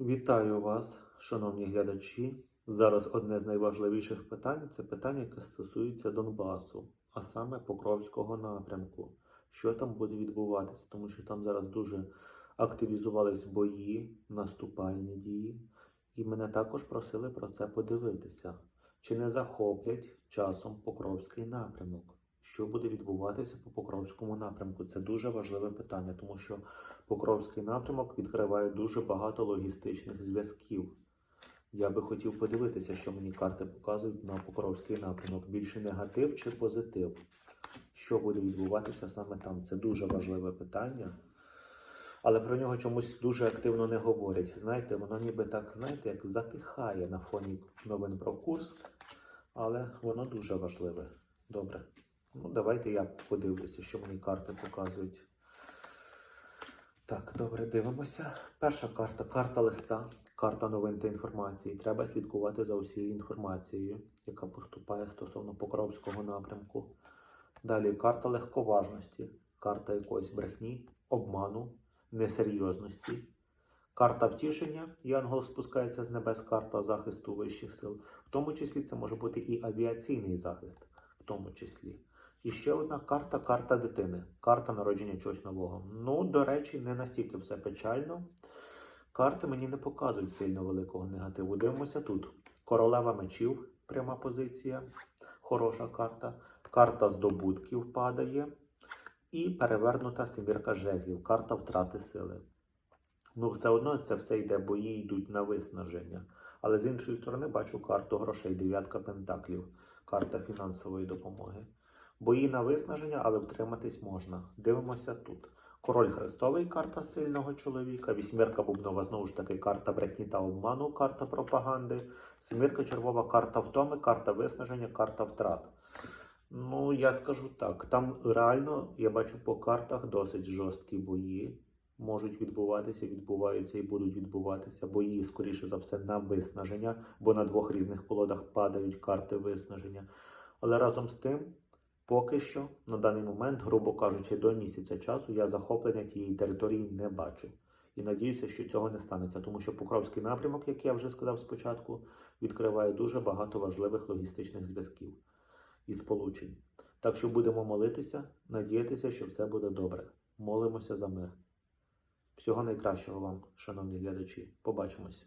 Вітаю вас, шановні глядачі. Зараз одне з найважливіших питань це питання, яке стосується Донбасу, а саме Покровського напрямку. Що там буде відбуватися, тому що там зараз дуже активізувались бої, наступальні дії, і мене також просили про це подивитися. Чи не захоплять часом Покровський напрямок? Що буде відбуватися по Покровському напрямку? Це дуже важливе питання, тому що Покровський напрямок відкриває дуже багато логістичних зв'язків. Я би хотів подивитися, що мені карти показують на Покровський напрямок. Більше негатив чи позитив? Що буде відбуватися саме там? Це дуже важливе питання. Але про нього чомусь дуже активно не говорять. Знаєте, воно ніби так, знаєте, як затихає на фоні новин про Курск, але воно дуже важливе. Добре. Давайте я подивлюся, що мені карти показують. Так, добре, дивимося. Перша карта карта листа, карта новин та інформації. Треба слідкувати за усією інформацією, яка поступає стосовно Покровського напрямку. Далі карта легковажності, карта якоїсь брехні, обману, несерйозності. Карта втішення, Янгол спускається з небес, карта захисту вищих сил. В тому числі це може бути і авіаційний захист, в тому числі. І ще одна карта карта дитини, карта народження чогось нового. Ну, до речі, не настільки все печально. Карти мені не показують сильно великого негативу. Дивимося тут. Королева мечів, пряма позиція, хороша карта. Карта здобутків падає. І перевернута семірка жезлів, карта втрати сили. Ну, все одно це все йде, бої йдуть на виснаження. Але з іншої сторони бачу карту грошей, дев'ятка пентаклів, карта фінансової допомоги. Бої на виснаження, але втриматись можна. Дивимося тут. Король Хрестовий карта сильного чоловіка, вісьмірка бубнова знову ж таки карта брехні та обману, карта пропаганди, семірка червова карта втоми, карта виснаження, карта втрат. Ну, я скажу так, там реально я бачу по картах досить жорсткі бої. Можуть відбуватися, відбуваються і будуть відбуватися бої, скоріше за все, на виснаження, бо на двох різних колодах падають карти виснаження. Але разом з тим, поки що, на даний момент, грубо кажучи, до місяця часу я захоплення тієї території не бачу. І надіюся, що цього не станеться, тому що Покровський напрямок, як я вже сказав спочатку, відкриває дуже багато важливих логістичних зв'язків і сполучень. Так що будемо молитися, надіятися, що все буде добре. Молимося за мир. Всього найкращого вам, шановні глядачі. Побачимось.